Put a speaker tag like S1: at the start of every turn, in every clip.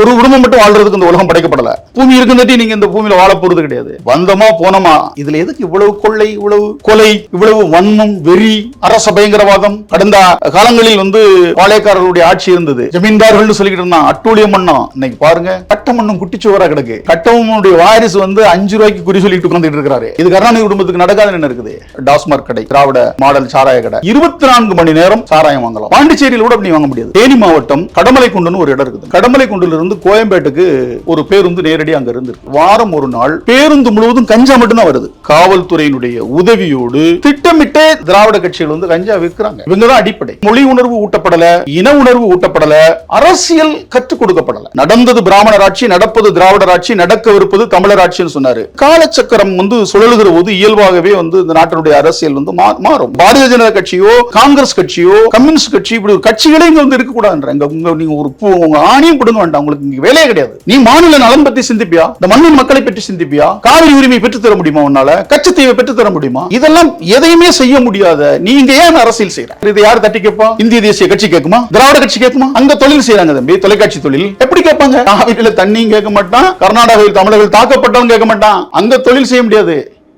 S1: ஒரு குடும்பம் மட்டும் வாழ்றதுக்கு இந்த உலகம் படைக்கப்படல. பூமி இருக்குன்னு நீங்க இந்த பூமியில வாழ போறது கிடையாது. வந்தோமா போனோமா இதுல எதுக்கு இவ்வளவு கொள்ளை இவ்வளவு கொலை இவ்வளவு வன்மம் வெறி அரச பயங்கரவாதம் கடந்த காலங்களில் வந்து பாளையக்காரர்களுடைய ஆட்சி இருந்தது. ஜமீன்தார்கள் சொல்லிக்கிட்டு இருந்தான். அட்டூழியம் பண்ணோம் இன்னைக்கு பாருங்க கட்டம் மண்ணும் குட்டிச்சுவரா கிடக்கு. கட்டமுடைய வாரிசு வந்து அஞ்சு ரூபாய்க்கு குறி சொல்லிட்டு உட்கார்ந்துட்டு இருக்காரு இது கருணாநிதி குடும்பத்துக்கு நடக்காத என்ன இருக்குது? டாஸ்மார்க் கடை திராவிட மாடல் சாராய கடை. இருபத்தி நான்கு மணி நேரம் சாராயம் வாங்கலாம். பாண்டிச்சேரியில் கூட நீ வாங்க முடியாது. தேனி மாவட்டம் கடமலை குண்டுன்னு ஒரு இடம் இருக்குது. கடமலை குண்டுல இருந்து கோயம்பேட்டுக்கு ஒரு பேருந்து நேரடியாக அங்க இருந்து வாரம் ஒரு நாள் பேருந்து முழுவதும் கஞ்சா மட்டும்தான் வருது. காவல்துறையினுடைய உதவியோடு திட்டமிட்டே திராவிட கட்சிகள் வந்து கஞ்சா விற்கிறாங்க. இவங்கதான் அடிப்படை. மொழி உணர்வு ஊட்டப்படல இன உணர்வு ஊட்டப்படல அரசியல் கற்றுக் கொடுக்கப்படல. நடந்தது பிராமணர் ஆட்சி நடப்பது திராவிடர் ஆட்சி நடக்கவிருப்பது தமிழர் ஆட்சின்னு சொன்னாரு. காலச்சக்கரம் வந்து சுழலுகிற போது இயல்பாகவே வந்து இந்த நாட்டினுடைய அரசியல் வந்து மா- மாறும். பாரதிய ஜனதா கட்சியோ காங்கிரஸ் கட்சியோ கம்யூனிஸ்ட் கட்சி இப்படி ஒரு கட்சிகளே இங்க வந்து இருக்கக்கூடாதுன்ற நீங்க ஒரு ஆணியும் கொடுங்க வேண்டாம். உங்களுக்கு இங்க வேலையே கிடையாது. நீ மாநில நலன் பத்தி சிந்திப்பியா? இந்த மண்ணின் மக்களை பற்றி சிந்திப்பியா? காவிரி உரிமை பெற்று தர முடியுமா உன்னால? கச்சத்தீவை பெற்று தர முடியுமா? இதெல்லாம் எதையுமே செய்ய முடியாத நீங்க ஏன் அரசியல் செய்யற இதை யார் தட்டி கேட்பா? இந்திய தேசிய கட்சி கேட்குமா? திராவிட கட்சி கேட்குமா? அங்க தொழில் செய்யறாங்க தம்பி தொலைக்காட்சி தொழில். எப்படி கேட்பாங்க? காவிரியில தண்ணியும் கேட்க மாட்டான் கர்நாடகாவில் தமிழர்கள் தாக்கப்பட்டவங்க கேட்க மாட்டான். அங்க தொழில் செய்ய முடியாது.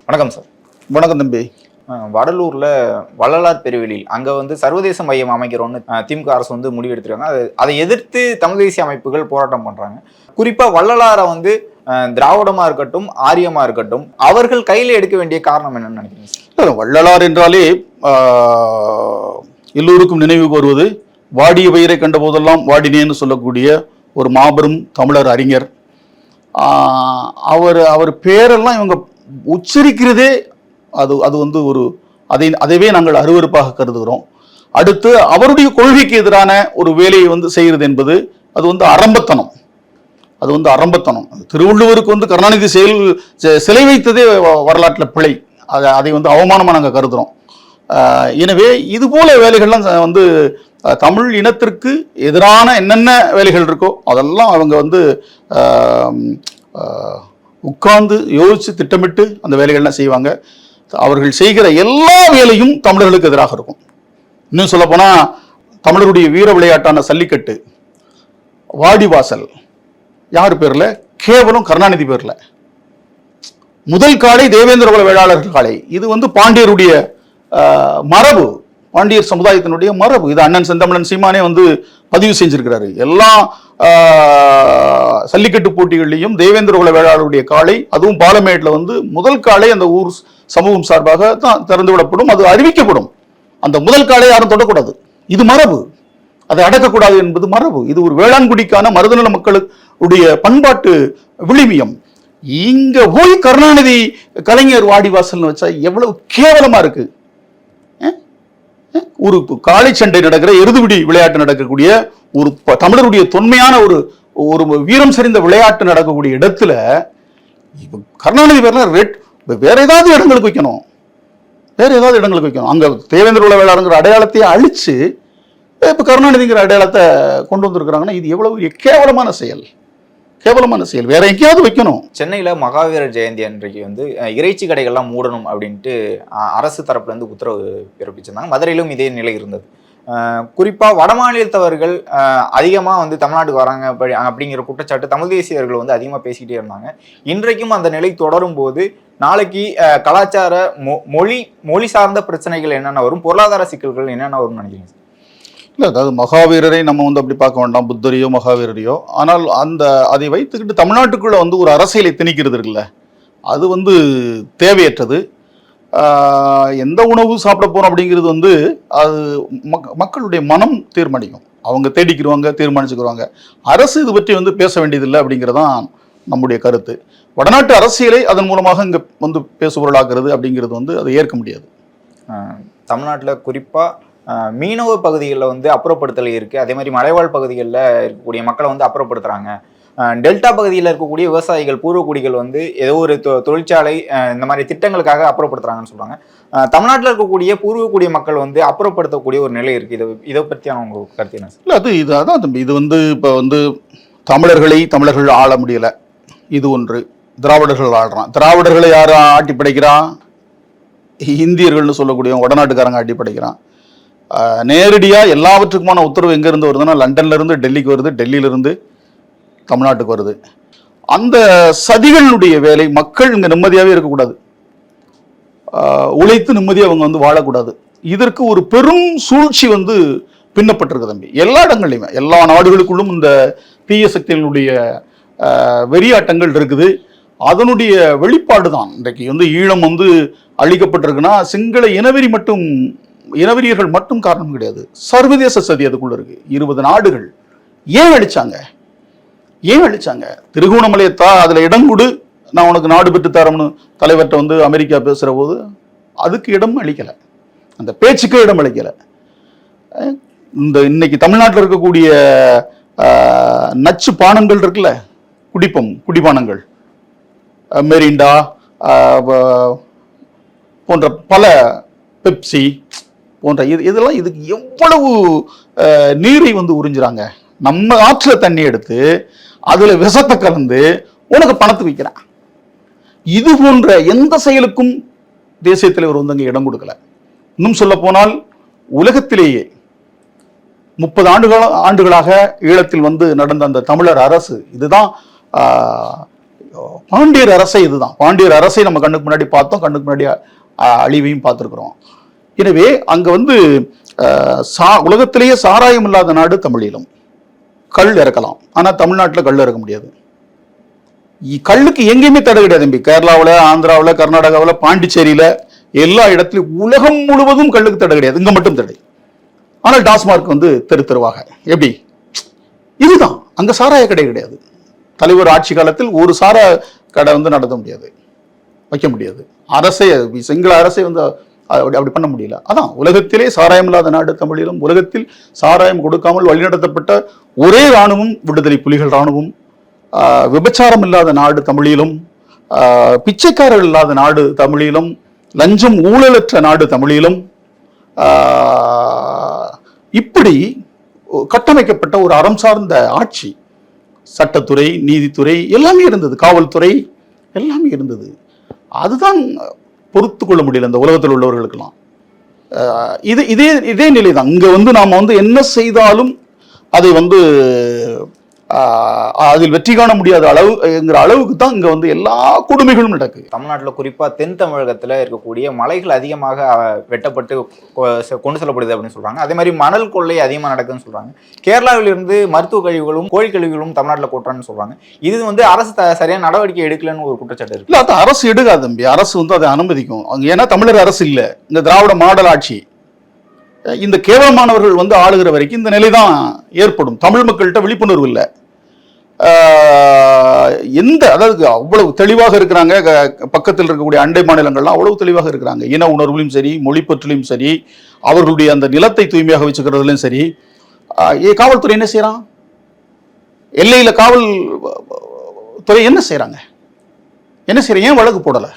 S2: வணக்கம் சார்.
S1: வணக்கம் தம்பி.
S2: வடலூர்ல வள்ளலார் பெருவெளியில் அங்க வந்து சர்வதேச மையம் அமைக்கிறோன்னு திமுக அரசு வந்து முடிவெடுத்திருக்காங்க. அது அதை எதிர்த்து தமிழ் தேசிய அமைப்புகள் போராட்டம் பண்றாங்க. குறிப்பா வள்ளலாரை வந்து திராவிடமாக திராவிடமா இருக்கட்டும் ஆரியமா இருக்கட்டும் அவர்கள் கையில எடுக்க வேண்டிய காரணம் என்னன்னு நினைக்கிறீங்க
S1: வள்ளலார் என்றாலே எல்லோருக்கும் நினைவு வருவது வாடிய பயிரை கண்ட போதெல்லாம் வாடினேன்னு சொல்லக்கூடிய ஒரு மாபெரும் தமிழர் அறிஞர். அவர் அவர் பேரெல்லாம் இவங்க உச்சரிக்கிறதே அது அது வந்து ஒரு அதை அதைவே நாங்கள் அருவருப்பாக கருதுகிறோம். அடுத்து அவருடைய கொள்கைக்கு எதிரான ஒரு வேலையை வந்து செய்கிறது என்பது அது வந்து அரம்பத்தனம் அது வந்து அரம்பத்தனம் திருவள்ளுவருக்கு வந்து கருணாநிதி செயல் சிலை வைத்ததே வ- பிழை. அதை அதை வந்து அவமானமாக நாங்கள் கருதுகிறோம் எனவே இது போல வேலைகள்லாம் ச- வந்து தமிழ் இனத்திற்கு எதிரான என்னென்ன வேலைகள் இருக்கோ அதெல்லாம் அவங்க வந்து உட்கார்ந்து யோசித்து திட்டமிட்டு அந்த வேலைகள்லாம் செய்வாங்க. அவர்கள் செய்கிற எல்லா வேலையும் தமிழர்களுக்கு எதிராக இருக்கும். இன்னும் சொல்லப்போனால் தமிழருடைய வீர விளையாட்டான சல்லிக்கட்டு வாடிவாசல் யார் பேரில்? கேவலம் கருணாநிதி பேர்ல. முதல் காலை தேவேந்திர குல வேளாளர்கள் காலை. இது வந்து பாண்டியருடைய ஆஹ், மரபு. பாண்டியர் சமுதாயத்தினுடைய மரபு. இது அண்ணன் செந்தமிழன் சீமானே வந்து பதிவு செஞ்சிருக்கிறாரு. எல்லா ஆஹ், சல்லிக்கட்டு போட்டிகள்லையும் தேவேந்திர குல வேளாளருடைய காலை அதுவும் பாலமேட்டில் வந்து முதல் காலை அந்த ஊர் சமூகம் சார்பாக தான் திறந்து விடப்படும் அது அறிவிக்கப்படும். அந்த முதல் காலை யாரும் தொடக்கூடாது. இது மரபு. அதை அடக்கக்கூடாது என்பது மரபு. இது ஒரு வேளாண்குடிக்கான மருதநல மக்களுடைய பண்பாட்டு விளிமியம். இங்க போய் கருணாநிதி கலைஞர் வாடிவாசல்னு வச்சா எவ்வளவு கேவலமா இருக்கு. ஒரு காளை சண்டை நடக்கிற எருதுபிடி விளையாட்டு நடக்கக்கூடிய ஒரு தமிழருடைய தொன்மையான ஒரு ஒரு வீரம் செறிந்த விளையாட்டு நடக்கக்கூடிய இடத்துல கருணாநிதி பேர்ல ரெட் வேற ஏதாவது இடங்களுக்கு வைக்கணும். வேற ஏதாவது இடங்களுக்கு வைக்கணும். அங்கே தேவேந்திர உள்ள வேளாளுங்கிற அடையாளத்தையே அழித்து இப்போ கருணாநிதிங்கிற அடையாளத்தை கொண்டு வந்திருக்கிறாங்கன்னா இது எவ்வளவு கேவலமான செயல். கேவலமான செயல். வேற எங்கேயாவது வைக்கணும்.
S2: சென்னையில் மகாவீரர் ஜெயந்தி அன்றைக்கு வந்து இறைச்சி கடைகள்லாம் மூடணும் அப்படின்ட்டு அரசு தரப்புலேருந்து உத்தரவு பிறப்பிச்சிருந்தாங்க. மதுரையிலும் இதே நிலை இருந்தது. குறிப்பாக வடமாநிலத்தவர்கள் அதிகமாக வந்து தமிழ்நாட்டுக்கு வராங்க அப்படி- அப்படிங்கிற குற்றச்சாட்டு தமிழ் தேசியர்கள் வந்து அதிகமாக பேசிக்கிட்டே இருந்தாங்க. இன்றைக்கும் அந்த நிலை தொடரும் போது நாளைக்கு கலாச்சார மொ- மொழி மொழி சார்ந்த பிரச்சனைகள் என்னென்ன வரும் பொருளாதார சிக்கல்கள் என்னென்ன வரும்னு நினைக்கிறீங்க
S1: இல்லை அதாவது மகாவீரரை நம்ம வந்து அப்படி பார்க்க வேண்டாம் புத்தரையோ மகாவீரரையோ. ஆனால் அந்த அதை வைத்துக்கிட்டு தமிழ்நாட்டுக்குள்ளே வந்து ஒரு அரசியலை திணிக்கிறது இருக்குல்ல அது வந்து தேவையற்றது. எந்த உணவு சாப்பிட போகிறோம் அப்படிங்கிறது வந்து அது மக்- மக்களுடைய மனம் தீர்மானிக்கும். அவங்க தேடிக்கிறவங்க தீர்மானிச்சுக்கிறவங்க அரசு இது பற்றி வந்து பேச வேண்டியதில்லை அப்படிங்கிறதான் நம்முடைய கருத்து. வடநாட்டு அரசியலை அதன் மூலமாக இங்கே வந்து பேசுபொருளாக்குறது அப்படிங்கிறது வந்து அதை ஏற்க முடியாது.
S2: தமிழ்நாட்டில் குறிப்பாக மீனவ பகுதிகளில் வந்து அப்புறப்படுத்தலை இருக்குது அதே மாதிரி மலைவாழ் பகுதிகளில் இருக்கக்கூடிய மக்களை வந்து அப்புறப்படுத்துகிறாங்க டெல்டா பகுதியில் இருக்கக்கூடிய விவசாயிகள் பூர்வக்குடிகள் வந்து ஏதோ ஒரு தொ- தொழிற்சாலை இந்த மாதிரி திட்டங்களுக்காக அப்புறப்படுத்துறாங்கன்னு சொல்றாங்க. தமிழ்நாட்டில் இருக்கக்கூடிய பூர்வக்குடி மக்கள் வந்து அப்புறப்படுத்தக்கூடிய ஒரு நிலை இருக்கு. இதை இதை பற்றி அவங்க கருத்து என்ன? சார்
S1: இல்லை அது இது அதான் தம்பி. இது வந்து இப்போ வந்து தமிழர்களை தமிழர்கள் ஆள முடியலை. இது ஒன்று. திராவிடர்கள் ஆடுறான் திராவிடர்களை யார் ஆட்டி படைக்கிறான் இந்தியர்கள்னு சொல்லக்கூடிய வடநாட்டுக்காரங்க ஆட்டி படைக்கிறான். நேரடியாக எல்லாவற்றுக்குமான உத்தரவு எங்கேருந்து வருதுன்னா லண்டன்லேருந்து டெல்லிக்கு வருது டெல்லியிலேருந்து தமிழ்நாட்டுக்கு வருது. அந்த சதிகளினுடைய வேலை மக்கள் இங்கே நிம்மதியாகவே இருக்கக்கூடாது. உழைத்து நிம்மதியாக அவங்க வந்து வாழக்கூடாது. இதற்கு ஒரு பெரும் சூழ்ச்சி வந்து பின்னப்பட்டிருக்கு தம்பி. எல்லா இடங்கள்லையுமே எல்லா நாடுகளுக்குள்ளும் இந்த தீய சக்திகளுடைய வெறியாட்டங்கள் இருக்குது. அதனுடைய வெளிப்பாடு தான் இன்றைக்கு வந்து ஈழம் வந்து அழிக்கப்பட்டிருக்குன்னா சிங்கள இனவெறி மட்டும் இனவெறியர்கள் மட்டும் காரணம் கிடையாது. சர்வதேச சதி அதுக்குள்ள இருக்கு. இருபது நாடுகள் ஏன் அழிச்சாங்க? ஏன் அழிச்சாங்க? திருகோணமலையத்தா அதில் இடம் கொடு. நான் உனக்கு நாடு பெற்று தரம்னு தலைவர்கிட்ட வந்து அமெரிக்கா பேசுகிற போது அதுக்கு இடம் அளிக்கலை. அந்த பேச்சுக்கே இடம் அளிக்கலை. இந்த இன்னைக்கு தமிழ்நாட்டில் இருக்கக்கூடிய நச்சு பானங்கள் இருக்குல்ல? குடிப்பம் குடிபானங்கள். மெரிண்டா போன்ற பல பெப்சி போன்ற இது இதெல்லாம் இதுக்கு எவ்வளவு நீரை வந்து உறிஞ்சுறாங்க? நம்ம ஆற்றில் தண்ணி எடுத்து அதுல விஷத்தை கலந்து உனக்கு பணத்தை விற்கிறான் இது போன்ற எந்த செயலுக்கும் தேசிய தலைவர் வந்து அங்கே இடம் கொடுக்கல. இன்னும் சொல்ல போனால் உலகத்திலேயே முப்பது ஆண்டுகள ஆண்டுகளாக ஈழத்தில் வந்து நடந்த அந்த தமிழர் அரசு இதுதான் பாண்டியர் அரசை இதுதான். பாண்டியர் அரசை நம்ம கண்ணுக்கு முன்னாடி பார்த்தோம் கண்ணுக்கு முன்னாடி அழிவையும் பார்த்துருக்குறோம். எனவே அங்கே வந்து சா உலகத்திலேயே சாராயம் இல்லாத நாடு தமிழீழம் கல் இறக்கலாம். ஆனால் தமிழ்நாட்டில் கல் இறக்க முடியாது. கல்லுக்கு எங்கேயுமே தடை கிடையாது தம்பி. கேரளாவுல ஆந்திராவில் கர்நாடகாவில் பாண்டிச்சேரியில எல்லா இடத்துலையும் உலகம் முழுவதும் கல்லுக்கு தடை கிடையாது. இங்கே மட்டும் தடை. ஆனால் டாஸ்மார்க் வந்து தெரு தெருவாக. எப்படி? இதுதான். அங்கே சாராய கடை கிடையாது. தலைவர் ஆட்சி காலத்தில் ஒரு சாரா கடை வந்து நடத்த முடியாது. வைக்க முடியாது. அரசே சிங்கள அரசே வந்து அப்படி அப்படி பண்ண முடியல. அதான் உலகத்திலே சாராயம் இல்லாத நாடு தமிழிலும் உலகத்தில் சாராயம் கொடுக்காமல் வழிநடத்தப்பட்ட ஒரே இராணுவம் விடுதலை புலிகள் இராணுவம் விபச்சாரம் இல்லாத நாடு தமிழிலும் பிச்சைக்காரர்கள் இல்லாத நாடு தமிழிலும் லஞ்சம் ஊழலற்ற நாடு தமிழிலும் இப்படி கட்டமைக்கப்பட்ட ஒரு அறம் சார்ந்த ஆட்சி சட்டத்துறை நீதித்துறை எல்லாமே இருந்தது. காவல்துறை எல்லாமே இருந்தது. அதுதான் பொறுத்து கொள்ள முடியல இந்த உலகத்தில் உள்ளவர்களுக்கெல்லாம். இது இதே இதே நிலை தான் இங்கே வந்து நாம் வந்து என்ன செய்தாலும் அதை வந்து அதில் வெற்றி காண முடியாத அளவுங்கிற அளவுக்கு தான் இங்க வந்து எல்லா கொடுமைகளும் நடக்குது
S2: தமிழ்நாட்டுல குறிப்பா தென் தமிழகத்துல இருக்கக்கூடிய மலைகள் அதிகமாக வெட்டப்பட்டு கொண்டு செல்லப்படுது அப்படின்னு சொல்றாங்க. அதே மாதிரி மணல் கொள்ளை அதிகமா நடக்குதுன்னு சொல்றாங்க. கேரளாவிலிருந்து மருத்துவ கழிவுகளும் கோழி கழிவுகளும் தமிழ்நாட்டுல கொட்டுறான்னு சொல்றாங்க. இது வந்து அரசு சரியான நடவடிக்கை எடுக்கலன்னு ஒரு குற்றச்சாட்டு இருக்கு.
S1: இல்ல அது அரசு எடுக்காது தம்பி. அரசு வந்து அதை அனுமதிக்கும். அங்க ஏன்னா தமிழர் அரசு இல்ல. இந்த திராவிட மாடல் ஆட்சி. இந்த கேவலமானவர்கள் வந்து ஆளுகிற வரைக்கும் இந்த நிலை தான் ஏற்படும். தமிழ் மக்கள்கிட்ட விழிப்புணர்வு இல்லை. எந்த அதாவது அவ்வளவு தெளிவாக இருக்கிறாங்க. க- பக்கத்தில் இருக்கக்கூடிய அண்டை மாநிலங்கள்லாம் அவ்வளவு தெளிவாக இருக்கிறாங்க. இன உணர்வுலையும் சரி மொழிப்பற்றிலையும் சரி அவர்களுடைய அந்த நிலத்தை தூய்மையாக வச்சுக்கிறதுலையும் சரி காவல்துறை என்ன செய்கிறான் எல்லையில் காவல் துறை என்ன செய்கிறாங்க என்ன செய்கிறேன் ஏன் வழக்கு போடலை?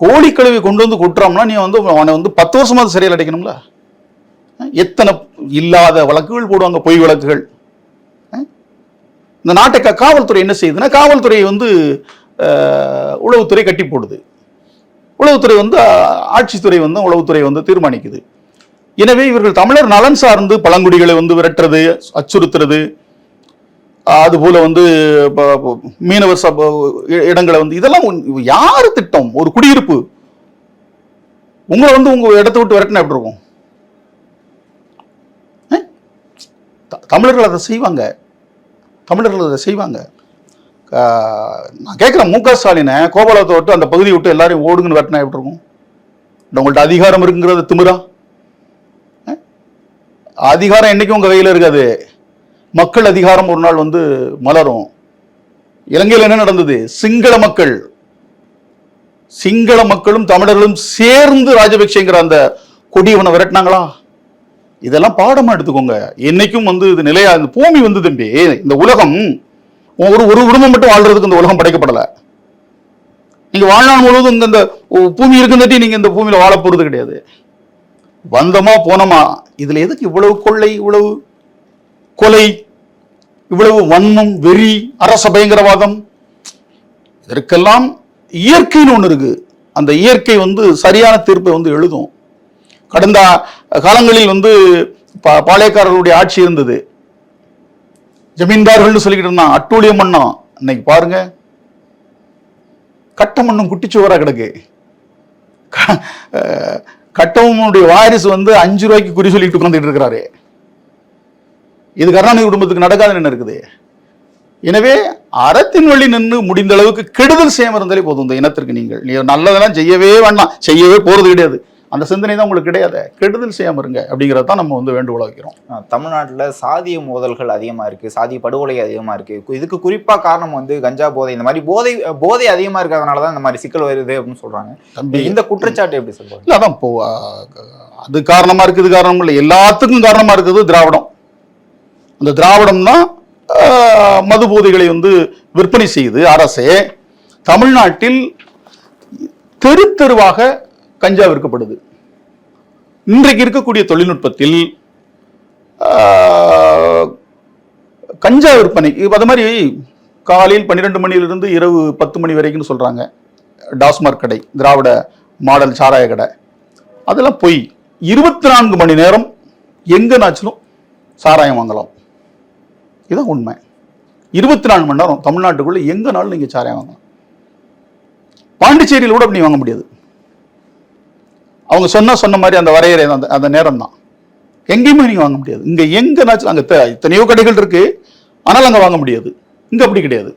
S1: கோழி கழுவி கொண்டு வந்து கொட்டுறோம்னா நீ வந்து அவனை வந்து பத்து வருஷமாவது சிறையில் அடைக்கணும்ல? எத்தனை இல்லாத வழக்குகள் போடுவாங்க பொய் வழக்குகள்? இந்த நாட்டை காவல்துறை என்ன செய்யுதுன்னா காவல்துறை வந்து உளவுத்துறை கட்டி போடுது. உளவுத்துறை வந்து ஆட்சித்துறை வந்து உளவுத்துறை வந்து தீர்மானிக்குது. எனவே இவர்கள் தமிழர் நலன் சார்ந்து பழங்குடிகளை வந்து விரட்டுறது அச்சுறுத்துறது அதுபோல் வந்து மீனவர் சப இடங்களை வந்து இதெல்லாம் உன்- திட்டம்? ஒரு குடியிருப்பு. உங்களை வந்து உங்கள் இடத்த விட்டு விரட்டினா எப்படி இருக்கும்? த- தமிழர்கள் அதை செய்வாங்க. தமிழர்கள் அதை செய்வாங்க. நான் கேட்குறேன் மு க ஸ்டாலினை கோபாலத்தை விட்டு அந்த பகுதியை விட்டு எல்லாரையும் ஓடுங்கன்னு விரட்டினா எப்படி இருக்கும்? உங்கள்கிட்ட உங்கள்ட்ட அதிகாரம் இருக்குங்கிறது திமிரா? அதிகாரம் என்றைக்கும் உங்கள் கையில் இருக்காது. மக்கள் அதிகாரம் ஒரு நாள் வந்து மலரும். இலங்கையில் என்ன நடந்தது? சிங்கள மக்கள் சிங்கள மக்களும் தமிழர்களும் சேர்ந்து ராஜபக்சேங்கிற அந்த கொடியவனை விரட்டினாங்களா? இதெல்லாம் பாடமா எடுத்துக்கோங்க. என்னைக்கும் வந்து இது நிலையா இந்த பூமி வந்து தம்பி இந்த உலகம் ஒரு ஒரு குடும்பம் மட்டும் வாழ்றதுக்கு இந்த உலகம் படைக்கப்படலை. நீங்க வாழ்நாள் முழுவதும் இந்த இந்த பூமி இருக்குந்தாட்டி நீங்க இந்த பூமியில வாழ போறது கிடையாது. வந்தோமா போனோமா இதுல எதுக்கு இவ்வளவு கொள்ளை இவ்வளவு கொலை இவ்வளவு வன்மம் வெறி அரச பயங்கரவாதம் இதற்கெல்லாம் இயற்கைன்னு ஒன்று இருக்கு. அந்த இயற்கை வந்து சரியான தீர்ப்பை வந்து எழுதும். கடந்த காலங்களில் வந்து பா- பாளையக்காரர்களுடைய ஆட்சி இருந்தது. ஜமீன்தார்கள்னு சொல்லிக்கிட்டு இருந்தான் அட்டூழிய மன்னம் இன்னைக்கு பாருங்க. கட்ட மண்ணும் குட்டிச்சுவராக கிடக்கு. கட்டமனுடைய கட்டவனுடைய வாரிசு வந்து அஞ்சு ரூபாய்க்கு குறி சொல்லிட்டு உட்காந்துட்டு இருக்கிறாரு. இது கருணாநிதி குடும்பத்துக்கு நடக்காதுன்னு என்ன இருக்குது? எனவே அறத்தின் வழி நின்று முடிந்த அளவுக்கு கெடுதல் செய்யாம இருந்தாலே போதும் இந்த இனத்திற்கு நீங்கள். நீ நல்லதெல்லாம் செய்யவே வேண்டாம். செய்யவே போறது கிடையாது. அந்த சிந்தனை தான் உங்களுக்கு கிடையாது. கெடுதல் செய்யாம இருங்க அப்படிங்கறத தான் நம்ம வந்து வேண்டுகோளா வைக்கிறோம்.
S2: தமிழ்நாட்டுல சாதிய மோதல்கள் அதிகமா இருக்கு சாதிய படுகொலை அதிகமா இருக்கு. கு- இதுக்கு குறிப்பா காரணம் வந்து கஞ்சா போதை. இந்த மாதிரி போதை போதை அதிகமா இருக்கிறதுனால தான் இந்த மாதிரி சிக்கல் வருது அப்படின்னு சொல்றாங்க.
S1: தம்பி
S2: இந்த குற்றச்சாட்டு எப்படி சொல்றாங்க
S1: இல்ல அதான் இப்போ அது காரணமா இருக்கு இது காரணம் இல்லை. எல்லாத்துக்கும் காரணமா இருக்குது திராவிடம். அந்த திராவிடம் தான் மது போதைகளை வந்து விற்பனை செய்யுது அரசே தமிழ்நாட்டில் தெரு தெருவாக கஞ்சா விற்கப்படுது. இன்றைக்கு இருக்கக்கூடிய தொழில்நுட்பத்தில் கஞ்சா விற்பனை அது மாதிரி காலையில் பன்னிரெண்டு மணியிலிருந்து இரவு பத்து மணி வரைக்கும்னு சொல்கிறாங்க டாஸ்மார்க் கடை திராவிட மாடல் சாராய கடை. அதெல்லாம் பொய் இருபத்தி நான்கு மணி நேரம் எங்கனாச்சிலும் சாராயம் வாங்கலாம். இதுதான் உண்மை. இருபத்தி நாலு மணி நேரம் தமிழ்நாட்டுக்குள்ள எங்கனாலும் நீங்க சாராயம் வாங்கலாம். பாண்டிச்சேரியில் கூட அப்படி வாங்க முடியாது. அவங்க சொன்னால் சொன்ன மாதிரி அந்த வரையறை அந்த அந்த நேரம் தான். எங்கேயுமே நீங்கள் வாங்க முடியாது. இங்க எங்கேனாச்சும் அங்க இத்தனையோ எத்தனையோ கடைகள் இருக்கு. ஆனால் அங்க வாங்க முடியாது. இங்க அப்படி கிடையாது.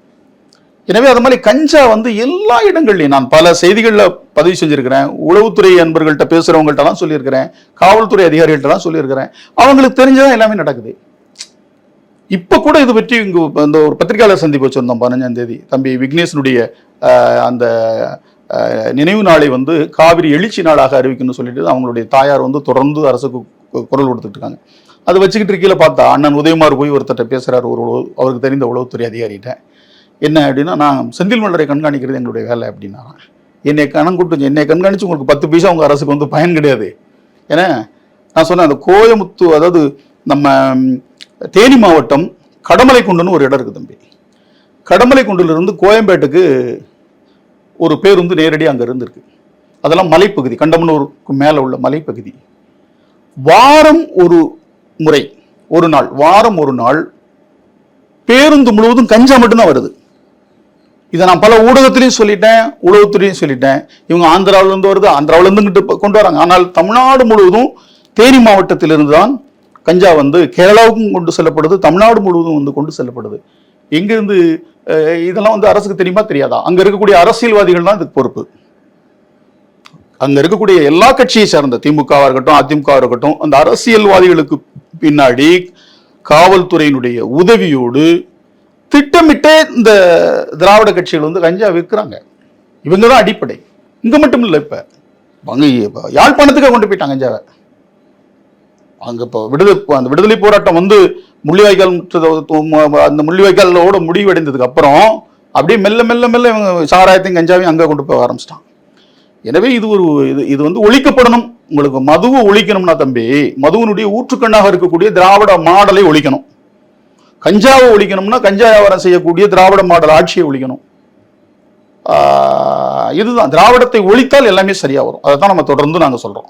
S1: எனவே அது மாதிரி கஞ்சா வந்து எல்லா இடங்கள்லையும் நான் பல செய்திகளில் பதிவு செஞ்சுருக்கிறேன். உளவுத்துறை அன்பர்கள்ட்ட பேசுகிறவங்கள்ட்டலாம் சொல்லியிருக்கிறேன். காவல்துறை அதிகாரிகள்ட்டலாம் சொல்லியிருக்கிறேன். அவங்களுக்கு தெரிஞ்சதான் எல்லாமே நடக்குது. இப்போ கூட இது பற்றி இங்கே இந்த ஒரு பத்திரிகையாளர் சந்திப்பு வச்சுருந்தோம் பதினஞ்சாம் தேதி. தம்பி விக்னேஷனுடைய அந்த நினைவு நாளை வந்து காவிரி எழுச்சி நாளாக அறிவிக்கணும்னு சொல்லிட்டு அவங்களுடைய தாயார் வந்து தொடர்ந்து அரசுக்கு குரல் கொடுத்துட்டு இருக்காங்க. அது வச்சுக்கிட்டு இருக்கையில் பார்த்தா அண்ணன் உதயமார் போய் ஒருத்தட்ட பேசுகிறார் ஒரு உளவு அவருக்கு தெரிந்த உளவுத்துறை அதிகாரிகிட்ட. என்ன அப்படின்னா நான் செந்தில் மலரை கண்காணிக்கிறது எங்களுடைய வேலை அப்படின்னா என்னை கணம் கூட்டு என்னை கண்காணித்து உங்களுக்கு பத்து பைசா உங்கள் அரசுக்கு வந்து பயன் கிடையாது. ஏன்னா நான் சொன்னேன் அந்த கோயமுத்து அதாவது நம்ம தேனி மாவட்டம் கடமலை குண்டுன்னு ஒரு இடம் இருக்குது தம்பி. கடமலை கோயம்பேட்டுக்கு ஒரு பேருந்து நேரடியாக அங்கே இருந்திருக்கு. அதெல்லாம் மலைப்பகுதி கண்டமனூருக்கு மேலே உள்ள மலைப்பகுதி. வாரம் ஒரு முறை ஒரு நாள் வாரம் ஒரு நாள் பேருந்து முழுவதும் கஞ்சா மட்டும்தான் வருது. இதை நான் பல ஊடகத்திலையும் சொல்லிட்டேன் உலகத்துலேயும் சொல்லிட்டேன். இவங்க ஆந்திராவிலேருந்து வருது ஆந்திராவுல கொண்டு வராங்க. ஆனால் தமிழ்நாடு முழுவதும் தேனி மாவட்டத்திலிருந்து தான் கஞ்சா வந்து கேரளாவுக்கும் கொண்டு செல்லப்படுது தமிழ்நாடு முழுவதும் வந்து கொண்டு செல்லப்படுது. எங்கிருந்து அஹ், இதெல்லாம் வந்து அரசுக்கு தெரியுமா தெரியாதா? அங்க இருக்கக்கூடிய அரசியல்வாதிகள் தான் இதுக்கு பொறுப்பு. அங்க இருக்கக்கூடிய எல்லா கட்சியை சேர்ந்த திமுகவா இருக்கட்டும் அதிமுகவாக இருக்கட்டும் அந்த அரசியல்வாதிகளுக்கு பின்னாடி காவல்துறையினுடைய உதவியோடு திட்டமிட்டே இந்த திராவிட கட்சிகள் வந்து கஞ்சா விற்கிறாங்க. இவங்க தான் அடிப்படை. இங்க மட்டும் இல்லை இப்ப. அங்க யாழ்ப்பாணத்துக்கே கொண்டு போயிட்டாங்க கஞ்சாவை. அங்க இப்போ விடுதலை அந்த விடுதலை போராட்டம் வந்து முள்ளிவாய்க்கால் அந்த முள்ளிவாய்க்காலோட முடிவடைந்ததுக்கு அப்புறம் அப்படியே மெல்ல மெல்ல மெல்ல இவங்க சாராயத்தையும் கஞ்சாவையும் அங்கே கொண்டு போக ஆரம்பிச்சிட்டான் எனவே இது ஒரு இது இது வந்து ஒழிக்கப்படணும். உங்களுக்கு மதுவை ஒழிக்கணும்னா தம்பி மதுவினுடைய ஊற்றுக்கண்ணாக இருக்கக்கூடிய திராவிட மாடலை ஒழிக்கணும். கஞ்சாவை ஒழிக்கணும்னா கஞ்சா வியாபாரம் செய்யக்கூடிய திராவிட மாடல் ஆட்சியை ஒழிக்கணும். இதுதான். திராவிடத்தை ஒழித்தால் எல்லாமே சரியாக வரும். அதை தான் நம்ம தொடர்ந்து நாங்கள்
S2: சொல்கிறோம்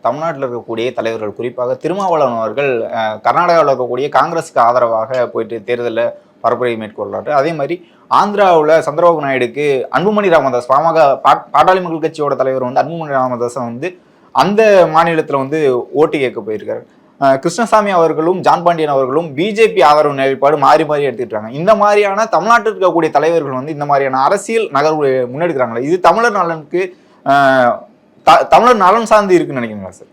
S2: தமிழ்நாட்டில் இருக்கக்கூடிய தலைவர்கள் குறிப்பாக திருமாவளவன் அவர்கள் கர்நாடகாவில் இருக்கக்கூடிய காங்கிரஸுக்கு ஆதரவாக போயிட்டு தேர்தலில் பரப்புரை மேற்கொள்றாரு. அதே மாதிரி ஆந்திராவில் சந்திரபாபு நாயுடுக்கு அன்புமணி ராமதாஸ் பாமக பா- பாட்டாளி மக்கள் கட்சியோட தலைவர் வந்து அன்புமணி ராமதாஸை வந்து அந்த மாநிலத்தில் வந்து ஓட்டு கேட்க போயிருக்காரு. கிருஷ்ணசாமி அவர்களும் ஜான் பாண்டியன் அவர்களும் பிஜேபி ஆதரவு நிலைப்பாடு மாறி மாறி எடுத்துக்கிட்டாங்க. இந்த மாதிரியான தமிழ்நாட்டில் இருக்கக்கூடிய தலைவர்கள் வந்து இந்த மாதிரியான அரசியல் நகர்வு முன்னெடுக்கிறாங்களே இது தமிழர் நலனுக்கு தமிழர் நலன் சார்ந்து இருக்குன்னு நினைக்கிறீங்களா சார்?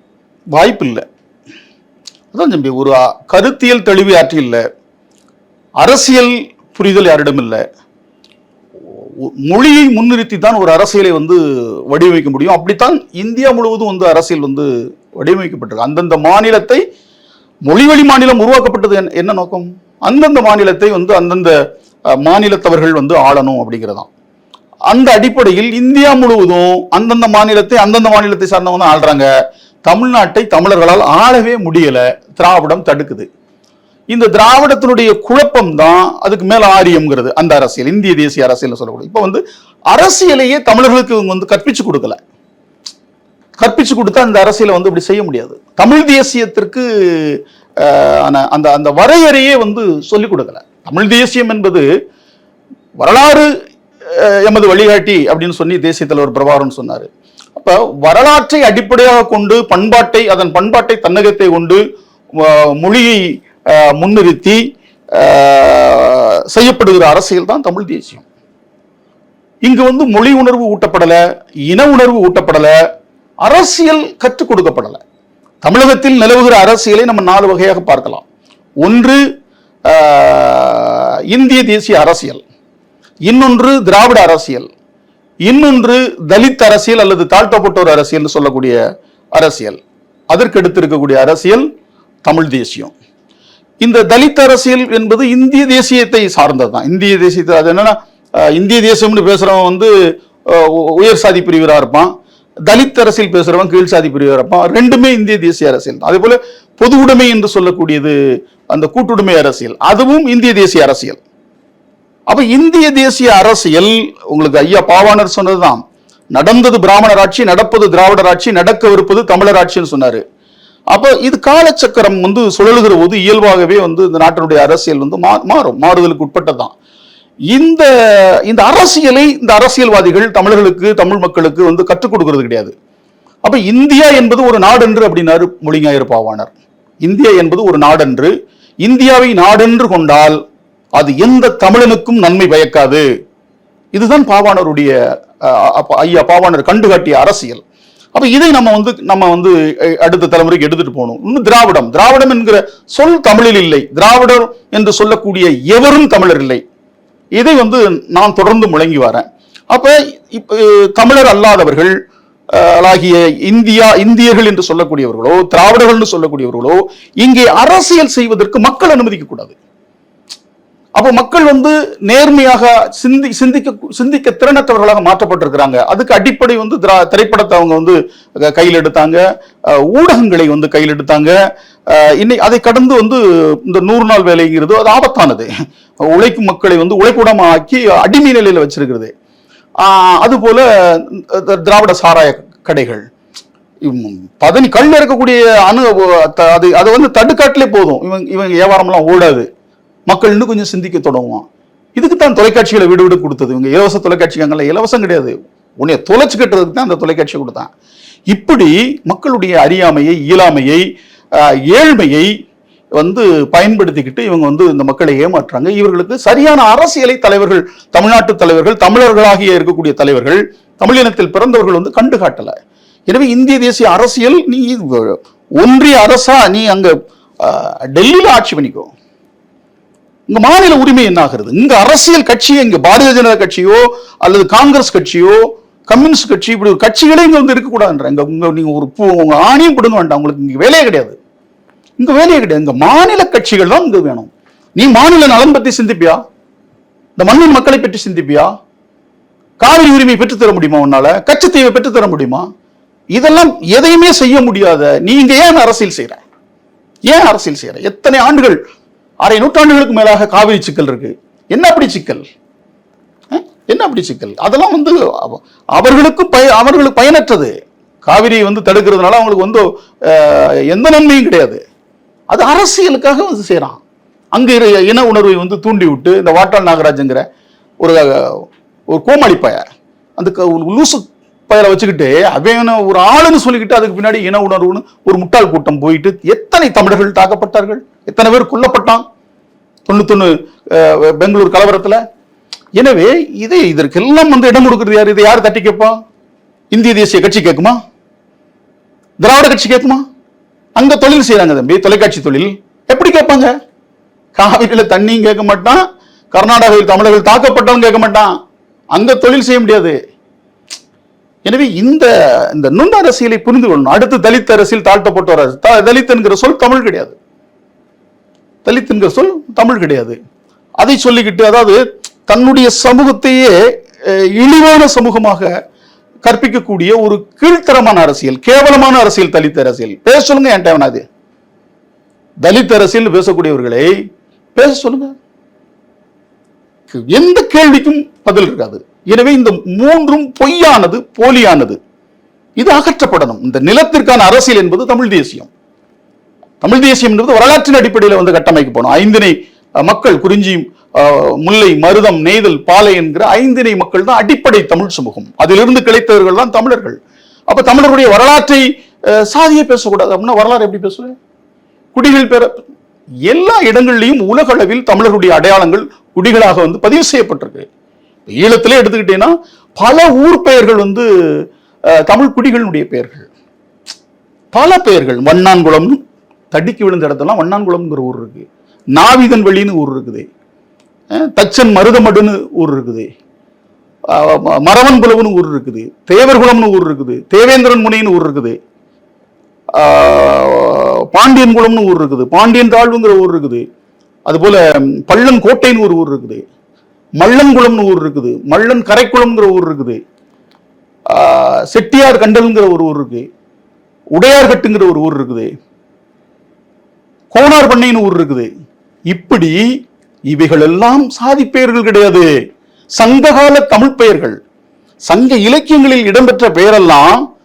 S1: வாய்ப்பு இல்லை அதான் தம்பி ஒரு கருத்தியல் தெளிவு யாற்றி இல்லை. அரசியல் புரிதல் யாரிடம் இல்லை. மொழியை முன்னிறுத்தி தான் ஒரு அரசியலை வந்து வடிவமைக்க முடியும். அப்படித்தான் இந்தியா முழுவதும் வந்து அரசியல் வந்து வடிவமைக்கப்பட்டிருக்கு. அந்தந்த மாநிலத்தை மொழிவழி மாநிலம் உருவாக்கப்பட்டது என்ன- என்ன நோக்கம்? அந்தந்த மாநிலத்தை வந்து அந்தந்த மாநிலத்தவர்கள் வந்து ஆளணும் அப்படிங்கிறதான். அந்த அடிப்படையில் இந்தியா முழுவதும் அந்தந்த மாநிலத்தை அந்தந்த மாநிலத்தை சார்ந்தவங்க தான் ஆள்றாங்க. தமிழ்நாட்டை தமிழர்களால் ஆளவே முடியலை. திராவிடம் தடுக்குது. இந்த திராவிடத்தினுடைய குழப்பம் தான் அதுக்கு மேல ஆரியம்ங்கிறது அந்த அரசியல் இந்திய தேசிய அரசியல் சொல்லக்கூடிய. இப்போ வந்து அரசியலையே தமிழர்களுக்கு இவங்க வந்து கற்பிச்சு கொடுக்கல. கற்பிச்சு கொடுத்தா அந்த அரசியலை வந்து இப்படி செய்ய முடியாது. தமிழ் தேசியத்திற்கு ஆன- அந்த அந்த வரையறையே வந்து சொல்லிக் கொடுக்கல. தமிழ் தேசியம் என்பது வரலாறு எமது வழிகாட்டி அப்படின்னு சொல்லி தேசிய தலைவர் பிரபாகரன் சொன்னார். அப்போ வரலாற்றை அடிப்படையாக கொண்டு பண்பாட்டை அதன் பண்பாட்டை தன்னகத்தை கொண்டு மொழியை முன்னிறுத்தி செய்யப்படுகிற அரசியல் தான் தமிழ் தேசியம். இங்கு வந்து மொழி உணர்வு ஊட்டப்படலை இன உணர்வு ஊட்டப்படலை அரசியல் கற்றுக் கொடுக்கப்படலை. தமிழகத்தில் நிலவுகிற அரசியலை நம்ம நாலு வகையாக பார்க்கலாம். ஒன்று இந்திய தேசிய அரசியல். இன்னொன்று திராவிட அரசியல். இன்னொன்று தலித் அரசியல் அல்லது தாழ்த்தப்பட்டோர் அரசியல் சொல்லக்கூடிய அரசியல். அதற்கு எடுத்திருக்கக்கூடிய அரசியல் தமிழ் தேசியம். இந்த தலித் அரசியல் என்பது இந்திய தேசியத்தை சார்ந்தது தான். இந்திய தேசியத்தை அது என்னன்னா இந்திய தேசியம்னு பேசுறவன் வந்து உயர் சாதி பிரிவராக இருப்பான். தலித் அரசியல் பேசுறவன் கீழ் சாதி பிரிவராக இருப்பான். ரெண்டுமே இந்திய தேசிய அரசியல் தான். அதே போல பொது உடைமை என்று சொல்லக்கூடியது அந்த கூட்டுடைமை அரசியல். அதுவும் இந்திய தேசிய அரசியல். அப்ப இந்திய தேசிய அரசியல் உங்களுக்கு ஐயா பாவாணர் சொன்னதுதான். நடந்தது பிராமணர் ஆட்சி நடப்பது திராவிடர் ஆட்சி நடக்கவிருப்பது தமிழர் ஆட்சின்னு சொன்னாரு. அப்போ இது காலச்சக்கரம் வந்து சுழலுகிற போது இயல்பாகவே வந்து இந்த நாட்டினுடைய அரசியல் வந்து மா- மாறும் மாறுதலுக்கு உட்பட்டதுதான். இந்த இந்த அரசியலை இந்த அரசியல்வாதிகள் தமிழர்களுக்கு தமிழ் மக்களுக்கு வந்து கற்றுக் கொடுக்கறது கிடையாது. அப்ப இந்தியா என்பது ஒரு நாடென்று அப்படின்னாரு மொழிஞாயிறு பாவாணர். இந்தியா என்பது ஒரு நாடென்று இந்தியாவை நாடென்று கொண்டால் அது எந்த தமிழனுக்கும் நன்மை பயக்காது. இதுதான் பாவாணருடைய ஐயா பாவாணர் கண்டுகாட்டிய அரசியல். அப்ப இதை நம்ம வந்து நம்ம வந்து அடுத்த தலைமுறைக்கு எடுத்துட்டு போகணும். இன்னும் திராவிடம். திராவிடம் என்கிற சொல் தமிழில் இல்லை. திராவிடர் என்று சொல்லக்கூடிய எவரும் தமிழர் இல்லை. இதை வந்து நான் தொடர்ந்து முழங்கி வரேன். அப்ப இப்ப தமிழர் அல்லாதவர்கள் ஆகிய இந்தியா இந்தியர்கள் என்று சொல்லக்கூடியவர்களோ திராவிடர்கள் என்று சொல்லக்கூடியவர்களோ இங்கே அரசியல் செய்வதற்கு மக்கள் அனுமதிக்க கூடாது அப்போ மக்கள் வந்து நேர்மையாக சிந்தி சிந்திக்க சிந்திக்க திறனற்றவர்களாக மாற்றப்பட்டிருக்கிறாங்க. அதுக்கு அடிப்படை வந்து திரா- திரைப்படத்தை அவங்க வந்து கையில் எடுத்தாங்க. ஊடகங்களை வந்து கையில் எடுத்தாங்க. இன்னை அதை கடந்து வந்து இந்த நூறு நாள் வேலைங்கிறது அது ஆபத்தானது. உழைக்கும் மக்களை வந்து உழைக்கூடமா ஆக்கி அடிமை நிலையில் வச்சிருக்கிறது. அதுபோல திராவிட சாராய கடைகள். பதனி கல் இருக்கக்கூடிய அணு த- அது அது வந்து தடுக்காட்டிலே போதும். இவங்க இவங்க வியாபாரம்லாம் ஓடாது. மக்கள் இன்னும் கொஞ்சம் சிந்திக்க தொடங்குவான். இதுக்கு தான் தொலைக்காட்சிகளை விடு விடு கொடுத்தது. இவங்க இலவச தொலைக்காட்சிகள்ல இலவசம் கிடையாது. உன்னைய தொலைச்சு கட்டுறதுக்கு தான் அந்த தொலைக்காட்சி கொடுத்தான். இப்படி மக்களுடைய அறியாமையை இயலாமையை ஏழ்மையை வந்து பயன்படுத்திக்கிட்டு இவங்க வந்து இந்த மக்களை ஏமாற்றுறாங்க. இவர்களுக்கு சரியான அரசியலை தலைவர்கள் தமிழ்நாட்டு தலைவர்கள் தமிழர்களாகிய இருக்கக்கூடிய தலைவர்கள் தமிழினத்தில் பிறந்தவர்கள் வந்து கண்டுகாட்டலை. எனவே இந்திய தேசிய அரசியல் நீ ஒன்றிய அரசா நீ அங்க டெல்லியில் ஆட்சி பண்ணிக்கோ. இங்க மாநில உரிமை என்ன ஆகுறது இங்க அரசியல் கட்சி இங்க பாரதிய ஜனதா கட்சியோ அல்லது காங்கிரஸ் கட்சியோ கம்யூனிஸ்ட் கட்சி இப்படி ஒரு கட்சிகளே இங்க வந்து இருக்கக்கூடாதுன்ற. இங்க உங்க நீங்க ஒரு பூ உங்க ஆணையும் கொடுங்க வேண்டாம். உங்களுக்கு இங்க வேலையே கிடையாது. இங்க வேலையே கிடையாது. இங்க மாநில கட்சிகள் தான் இங்க வேணும். நீ மாநில நலன் பத்தி சிந்திப்பியா? இந்த மண்ணின் மக்களை பற்றி சிந்திப்பியா? காவிரி உரிமை பெற்றுத்தர முடியுமா உன்னால? கச்சத்தீவை பெற்றுத்தர முடியுமா? இதெல்லாம் எதையுமே செய்ய முடியாத நீ இங்க ஏன் அரசியல் செய்யற ஏன் அரசியல் செய்யற எத்தனை ஆண்டுகள் அரை நூற்றாண்டுகளுக்கு மேலாக காவிரி சிக்கல் இருக்கு. என்ன அப்படி சிக்கல்? என்ன அப்படி சிக்கல்? அதெல்லாம் வந்து அவ- அவர்களுக்கு பய அவர்களுக்கு பயனற்றது. காவிரியை வந்து தடுக்கிறதுனால அவங்களுக்கு வந்து எந்த நன்மையும் கிடையாது. அது அரசியலுக்காக வந்து செய்கிறான் அங்கே இன உணர்வை வந்து தூண்டி விட்டு இந்த வாட்டாள் நாகராஜுங்கிற ஒரு ஒரு கோமாளி அந்த க- லூசு பதில வச்சுக்கிட்டு அவன் ஒரு ஆளுன்னு சொல்லிக்கிட்டு அதுக்கு பின்னாடி இன உணர்வுன்னு ஒரு முட்டாள் கூட்டம் போயிட்டு எத்தனை தமிழர்கள் தாக்கப்பட்டார்கள்? எத்தனை பேர் கொல்லப்பட்டான்? தொண்ணூத்தொன்னு பெங்களூர் கலவரத்துல? எனவே இதை இதற்கெல்லாம் வந்து இடம் கொடுக்குறது யார்? இதை யார் தட்டி கேட்பான் இந்திய தேசிய கட்சி கேட்குமா? திராவிட கட்சி கேட்குமா? அங்க தொழில் செய்யறாங்க தம்பி தொலைக்காட்சி தொழில். எப்படி கேட்பாங்க? காவிரியில் தண்ணியும் கேட்க மாட்டான் கர்நாடகாவில் தமிழர்கள் தாக்கப்பட்டவன் கேட்க மாட்டான். அங்க தொழில் செய்ய முடியாது. எனவே இந்த இந்த நுண் அரசியலை புரிந்து கொள்ளணும். அடுத்து தலித் அரசியல் தாழ்த்தப்பட்ட ஒரு த- தலித் என்கிற சொல் தமிழ் கிடையாது. தலித் என்கிற சொல் தமிழ் கிடையாது. அதை சொல்லிக்கிட்டு அதாவது தன்னுடைய சமூகத்தையே இழிவான சமூகமாக கற்பிக்கக்கூடிய ஒரு கீழ்த்தரமான அரசியல் கேவலமான அரசியல் தலித் அரசியல். பேச சொல்லுங்க என்கிட்ட வேணாது தலித் அரசியல் பேசக்கூடியவர்களை பேச சொல்லுங்க. எந்த கேள்விக்கும் பதில் இருக்காது. எனவே இந்த மூன்றும் பொய்யானது போலியானது. இது அகற்றப்படணும். இந்த நிலத்திற்கான அரசியல் என்பது தமிழ் தேசியம். தமிழ் தேசியம் என்பது வரலாற்றின் அடிப்படையில் வந்து கட்டமைக்கப்படும் ஐந்தினை மக்கள் குறிஞ்சி முல்லை மருதம் நெய்தல் பாலை என்கிற ஐந்தினை மக்கள் தான் அடிப்படை தமிழ் சமூகம். அதிலிருந்து கிடைத்தவர்கள் தான் தமிழர்கள். அப்ப தமிழருடைய வரலாற்றை சாதியை பேசக்கூடாது. அப்படின்னா வரலாறு எப்படி பேசுவேன் குடிகள் பெற எல்லா இடங்கள்லையும் உலகளவில் தமிழருடைய தமிழர்களுடைய அடையாளங்கள் குடிகளாக வந்து பதிவு செய்யப்பட்டிருக்கு. ஈழத்திலே எடுத்துக்கிட்டீங்கன்னா பல ஊர் பெயர்கள் வந்து தமிழ் குடிகளினுடைய பெயர்கள். பல பெயர்கள். வண்ணான்குளம் தடிக்கு விழுந்த இடத்தெல்லாம் வண்ணான்குளம்ங்கிற ஊர் இருக்கு. நாவிதன் வெளின்னு ஊர் இருக்குது. தச்சன் மருதமடுன்னு ஊர் இருக்குது. மரவன் குலவுன்னு ஊர் இருக்குது. தேவர்குளம்னு ஊர் இருக்குது. தேவேந்திரன் முனைன்னு ஊர் இருக்குது. பாண்டியன் குளம்னு ஊர் இருக்குது. பாண்டியன் தாழ்வுங்கிற ஊர் இருக்குது. அதுபோல ம், பள்ளன் கோட்டைன்னு ஒரு ஊர் இருக்குது. மள்ளன்குளம்னு ஊர் இருக்குது. மள்ளன் கரைக்குளம்ங்கிற ஊர் இருக்குது. ஆஹ் செட்டியார் கண்டல்ங்கிற ஒரு ஊர் இருக்கு. உடையார்கட்டுங்கிற ஒரு ஊர் இருக்குது. கோனார் பண்ணைன்னு ஊர் இருக்குது. இப்படி இவைகள் எல்லாம் சாதி பெயர்கள் கிடையாது. சங்ககால தமிழ் பெயர்கள். சங்க இலக்கியங்களில் இடம்பெற்ற பெயரெல்லாம்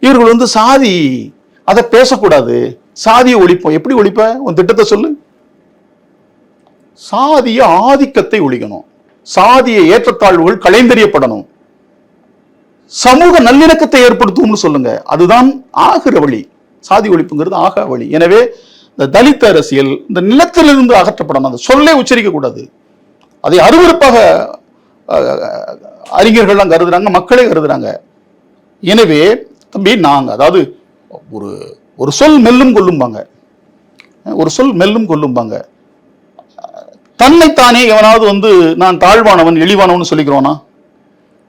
S1: இவர்கள் வந்து சாதி அதை பேசக்கூடாது. சாதியை ஒழிப்போம். எப்படி ஒழிப்ப? உன் திட்டத்தை சொல்லு. சாதிய ஆதிக்கத்தை ஒழிக்கணும். சாதிய ஏற்றத்தாழ்வுகள் களைந்தெறியப்படணும் சமூக நல்லிணக்கத்தை ஏற்படுத்தும்னு சொல்லுங்க. அதுதான் ஆகிற வழி. சாதி ஒழிப்புங்கிறது ஆக வழி. எனவே இந்த தலித் அரசியல் இந்த நிலத்திலிருந்து அகற்றப்படணும். அந்த சொல்லே உச்சரிக்க கூடாது. அதை அருவருப்பாக அறிஞர்கள்லாம் கருதுறாங்க மக்களே கருதுறாங்க. எனவே தம்பி நாங்கள் அதாவது ஒரு ஒரு சொல் மெல்லும் கொல்லும்பாங்க. ஒரு சொல் மெல்லும் கொல்லும்பாங்க. தன்னைத்தானே எவனாவது வந்து நான் தாழ்வானவன் இழிவானவன் சொல்லிக்கிறோனா?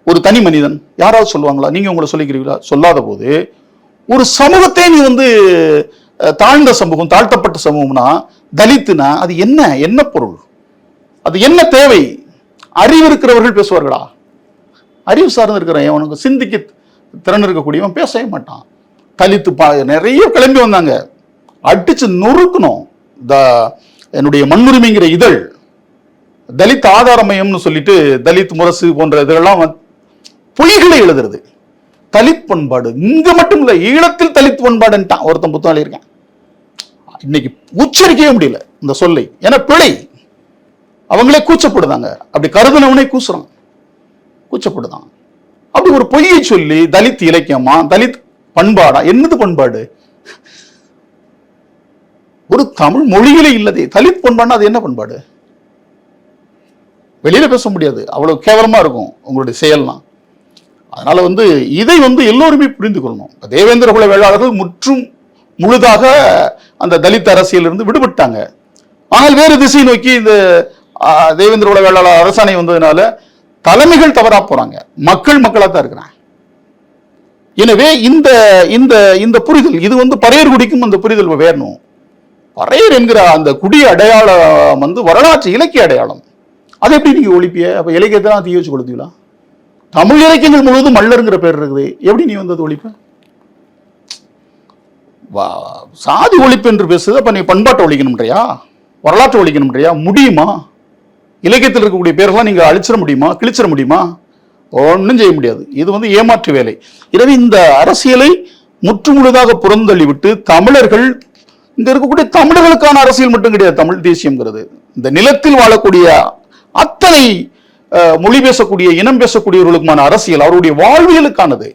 S1: ஒரு தனி மனிதன். யாராவது சொல்லுவாங்களா? நீங்க உங்களை சொல்லிக்கிறீங்களா சொல்லாத போது ஒரு சமூகத்தை நீ வந்து தாழ்ந்த சமூகம் தாழ்த்தப்பட்ட சமூகம்னா தலித்துனா அது என்ன? என்ன பொருள்? அது என்ன தேவை? அறிவு இருக்கிறவர்கள் பேசுவார்களா? அறிவு சார்ந்து இருக்கிற அவனுக்கு சிந்திக்க திறன் இருக்கக்கூடியவன் பேசவே மாட்டான். தலித்து பா நிறைய கிளம்பி வந்தாங்க. அடிச்சு நொறுக்கணும். த என்னுடைய மண்ணுரிமைங்கிற இதழ். தலித் ஆதார மையம்னு சொல்லிட்டு தலித் முரசு போன்ற இதெல்லாம் வந்து பொய்களை எழுதுறது. தலித் பண்பாடு. இங்க மட்டும் இல்ல ஈழத்தில் தலித் பண்பாடுன்ட்டான். ஒருத்தன் புத்தகம் இருக்கேன் இன்னைக்கு உச்சரிக்கவே முடியல இந்த சொல்லை. ஏன்னா பிழை. அவங்களே கூச்சப்படுதாங்க. அப்படி கருதுனவனே கூசுறான். கூச்சப்படுதான். அப்படி ஒரு பொய்யை சொல்லி தலித் இலக்கியமா தலித் பண்பாடா? என்னது பண்பாடு? ஒரு தமிழ் மொழியிலே இல்லதே. தலித் பண்பாடுனா அது என்ன பண்பாடு? வெளியில் பேச முடியாது. அவ்வளோ கேவலமாக இருக்கும் உங்களுடைய செயல்லாம். அதனால் வந்து இதை வந்து எல்லோருமே புரிந்து கொள்ளணும். இப்ப தேவேந்திர குல வேளாளர்கள் முற்றும் முழுதாக அந்த தலித் அரசியலிருந்து விடுபட்டாங்க. ஆனால் வேறு திசை நோக்கி இந்த தேவேந்திர குல வேளாளர் அரசாணை வந்ததுனால தலைமைகள் தவறாக போகிறாங்க மக்கள் மக்களாக தான் இருக்கிறாங்க. எனவே இந்த இந்த இந்த புரிதல் இது வந்து பறையர் குடிக்கும் அந்த புரிதல் வேணும். பறையர் என்கிற அந்த குடி அடையாளம் வந்து வரலாற்று இலக்கிய அடையாளம். அதை எப்படி நீங்கள் ஒழிப்பிய அப்போ இலக்கியத்தை தான் தீ வச்சு கொடுத்தீங்களா தமிழ் இலக்கியங்கள் முழுவதும் மல்லருங்கிற பேர் இருக்குது. எப்படி நீ வந்து அது ஒழிப்ப? வா- சாதி ஒழிப்பு என்று பேசுது அப்போ நீ பண்பாட்டை ஒழிக்கணும்ன்றியா வரலாற்றை ஒழிக்கணும்ன்றியா முடியுமா? இலக்கியத்தில் இருக்கக்கூடிய பேரெல்லாம் நீங்கள் அழிச்சிட முடியுமா? கிழிச்சிட முடியுமா? ஒன்றும் செய்ய முடியாது. இது வந்து ஏமாற்று வேலை. எனவே இந்த அரசியலை முற்றுமுழுதாக புறந்தள்ளிவிட்டு தமிழர்கள் இங்கே இருக்கக்கூடிய தமிழர்களுக்கான அரசியல் மட்டும் கிடையாது தமிழ் தேசியங்கிறது இந்த நிலத்தில் வாழக்கூடிய அத்தனை மொழி பேசக்கூடிய இனம் பேசக்கூடியவர்களுக்குமான அரசியல் அவருடைய வாழ்வியலுக்கானது.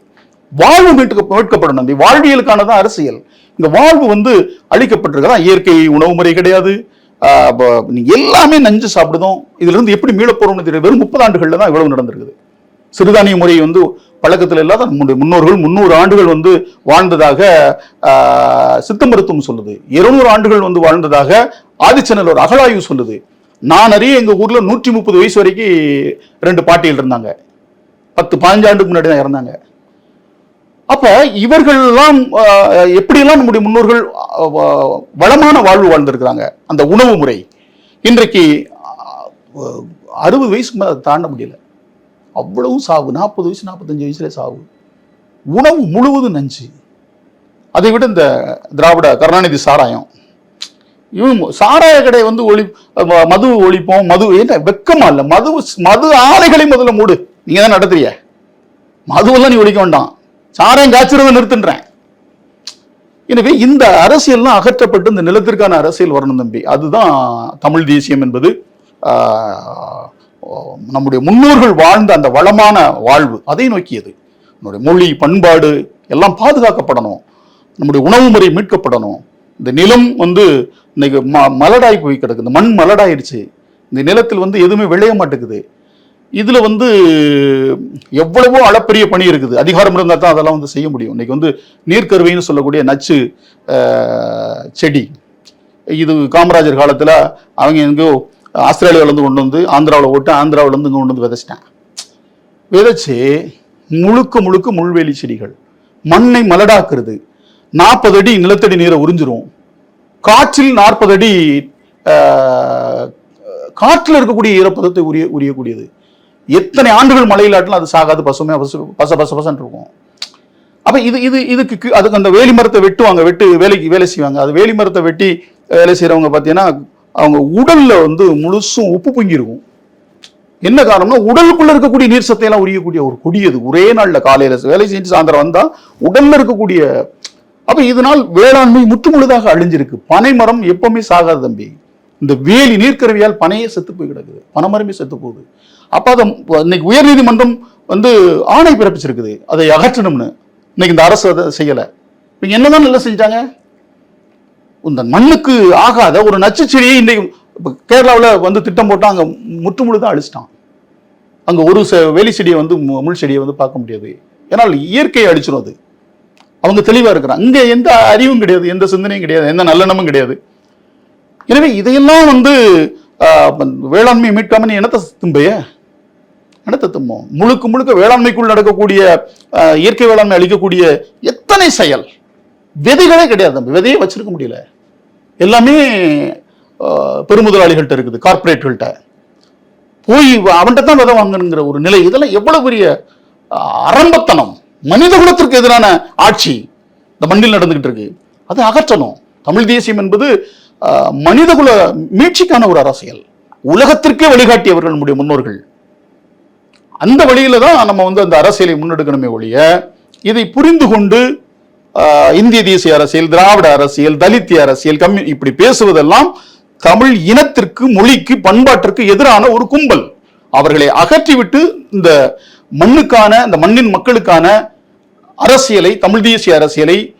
S1: வாழ்வு மீட்டு மீட்கப்படணும். இந்த வாழ்வியலுக்கானதான் அரசியல். இந்த வாழ்வு வந்து அழிக்கப்பட்டிருக்கதா இயற்கை உணவு முறை கிடையாது. எல்லாமே நஞ்சு சாப்பிடுதோம். இதுல இருந்து எப்படி மீளப்போறோம்னு தெரியும் வெறும் முப்பது ஆண்டுகள்ல தான் இவ்வளவு நடந்திருக்குது. சிறுதானிய முறை வந்து பழக்கத்தில் இல்லாத நம்முடைய முன்னோர்கள் முன்னூறு ஆண்டுகள் வந்து வாழ்ந்ததாக சித்த மருத்துவம் சொல்லுது. இருநூறு ஆண்டுகள் வந்து வாழ்ந்ததாக ஆதிச்சனல் ஒரு அகழாய்வு சொல்லுது. நான் அறிய எங்கள் ஊரில் நூற்றி முப்பது வயசு வரைக்கும் ரெண்டு பாட்டிகள் இருந்தாங்க. பத்து பதினஞ்சு முன்னாடி தான் இறந்தாங்க. அப்போ இவர்கள்லாம் எப்படியெல்லாம் நம்முடைய முன்னோர்கள் வளமான வாழ்வு வாழ்ந்திருக்கிறாங்க? அந்த உணவு முறை. இன்றைக்கு அறுபது வயசுக்கு மேலே அதை தாண்ட முடியல. அவ்வளவு சாவு. நாற்பது வயசு நாற்பத்தஞ்சு வயசுல சாவு. உணவு முழுவதும் நஞ்சு. அதை விட இந்த திராவிட கருணாநிதி சாராயம் இவன் சாராய கடை வந்து ஒளி ம- மது ஒழிப்போம் மது என்ன வெக்கமா இல்லை. மது மது ஆலைகளை முதல்ல மூடு. நீங்க தான் நடத்துறிய மதுவெல்லாம் நீ ஒழிக்க வேண்டாம். சாராயம் காய்ச்சறத நிறுத்துன்றேன். எனவே இந்த அரசியல்லாம் அகற்றப்பட்டு இந்த நிலத்திற்கான அரசியல் வரணும் தம்பி. அதுதான் தமிழ் தேசியம் என்பது நம்முடைய முன்னோர்கள் வாழ்ந்த அந்த வளமான வாழ்வு. அதை நோக்கியது. நம்முடைய மொழி பண்பாடு எல்லாம் பாதுகாக்கப்படணும். நம்முடைய உணவு முறை மீட்கப்படணும். இந்த நிலம் வந்து இன்னைக்கு ம மலடாய் போய் கிடக்குது. மண் மலடாயிடுச்சு. இந்த நிலத்தில் வந்து எதுவுமே விளைய மாட்டேங்குது. இதில் வந்து எவ்வளவோ அளப்பரிய பணி இருக்குது. அதிகாரம் இருந்தால் தான் அதெல்லாம் வந்து செய்ய முடியும். இன்றைக்கி வந்து நீர்க்கருவைன்னு சொல்லக்கூடிய நச்சு செடி. இது காமராஜர் காலத்தில் அவங்க எங்கேயோ ஆஸ்திரேலியாவிலேருந்து கொண்டு வந்து ஆந்திராவில் ஓட்டு ஆந்திராவிலேருந்து இங்கே கொண்டு வந்து விதைச்சிட்டாங்க. விதைச்சு முழுக்க முழுக்க முள்வேலி செடிகள். மண்ணை மலடாக்குறது. நாற்பது அடி நிலத்தடி நீரை உறிஞ்சிரும். காற்றில் நாற்பது அடி காற்றில் இருக்கக்கூடிய ஈரப்பதத்தை உரிய உரியக்கூடியது. எத்தனை ஆண்டுகள் மழையிலாட்டிலும் அது சாகாது பசுமையாக பசு பச பச பசன் இருக்கும். அப்போ இது இது இதுக்கு அதுக்கு அந்த வேலி மரத்தை வெட்டுவாங்க வெட்டு வேலைக்கு வேலை செய்வாங்க. அது வேலி மரத்தை வெட்டி வேலை செய்கிறவங்க பார்த்தீங்கன்னா அவங்க உடலில் வந்து முழுசும் உப்பு பொங்கிருக்கும் என்ன காரணம்னா உடலுக்குள்ள இருக்கக்கூடிய நீர் சத்தையெல்லாம் உரியக்கூடிய ஒரு கொடியது ஒரே நாளில் காலையில் வேலை செஞ்சு சாயந்தரம் வந்தால் உடலில் இருக்கக்கூடிய அப்ப இதனால் வேளாண்மை முற்றுமுழுதாக அழிஞ்சிருக்கு. பனை மரம் எப்பவுமே சாகாது தம்பி. இந்த வேலி நீர்க்கருவியால் பனையே செத்து போய் கிடக்குது. பனைமரமே செத்து போகுது. அப்ப அதை இன்னைக்கு உயர்நீதிமன்றம் வந்து ஆணை பிறப்பிச்சிருக்குது. அதை அகற்றணும்னு. இன்னைக்கு இந்த அரசு அதை செய்யலை. இவங்க என்னதான் நல்லா செஞ்சாங்க? இந்த மண்ணுக்கு ஆகாத ஒரு நச்சு செடியை இன்னைக்கு கேரளாவில் வந்து திட்டம் போட்டால் அங்கே முற்றுமுழுதாக அழிச்சிட்டான். அங்கே ஒரு வேலி செடியை வந்து முள் செடியை வந்து பார்க்க முடியாது. ஏன்னால் இயற்கையை அழிச்சிடும் அது. அவங்க தெளிவா இருக்கிறாங்க. இங்க எந்த அறிவும் கிடையாது எந்த சிந்தனையும் கிடையாது எந்த நல்லெண்ணமும் கிடையாது. எனவே இதையெல்லாம் வந்து வேளாண்மை மீட்காம நீ என்னத்தை தும்பைய? என்னத்தை தும்போம்? முழுக்க முழுக்க வேளாண்மைக்குள் நடக்கக்கூடிய இயற்கை வேளாண்மை அளிக்கக்கூடிய எத்தனை செயல்? விதைகளே கிடையாது நம்ம விதையே வச்சிருக்க முடியல. எல்லாமே பெருமுதலாளிகள்கிட்ட இருக்குது கார்ப்பரேட்கள்கிட்ட போய் அவன்கிட்ட தான் விதை வாங்கணுங்கிற ஒரு நிலை இதெல்லாம் எவ்வளவு பெரிய அரம்பத்தனம் மனித குலத்திற்கு எதிரான ஆட்சி இந்த மண்ணில் நடந்துகிட்டு இருக்கு. அதை அகற்றணும். தமிழ் தேசியம் என்பது மனிதகுல மீட்சிக்கான ஒரு அரசியல். உலகத்திற்கே வழிகாட்டியவர்கள் நம்முடைய முன்னோர்கள். அந்த வழியில தான் நம்ம வந்து அந்த அரசியலை முன்னெடுக்கணுமே ஒழிய இதை புரிந்து கொண்டு இந்திய தேசிய அரசியல் திராவிட அரசியல் தலித்திய அரசியல் கம்மி இப்படி பேசுவதெல்லாம் தமிழ் இனத்திற்கு மொழிக்கு பண்பாட்டிற்கு எதிரான ஒரு கும்பல். அவர்களை அகற்றிவிட்டு இந்த மண்ணுக்கான இந்த மண்ணின் மக்களுக்கான அரசியலை தமிழ் தேசிய அரசியலை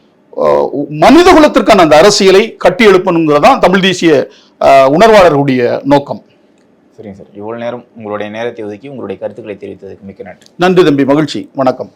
S1: மனித குலத்திற்கான அந்த அரசியலை கட்டி எழுப்பணுங்கிறதான் தமிழ் தேசிய உணர்வாளர்களுடைய நோக்கம்.
S2: சரிங்க சார். இவ்வளவு நேரம் உங்களுடைய நேரத்தை ஒதுக்கி உங்களுடைய கருத்துக்களை தெரிவித்ததுக்கு மிக்க நன்றி.
S1: நன்றி தம்பி. மகிழ்ச்சி. வணக்கம்.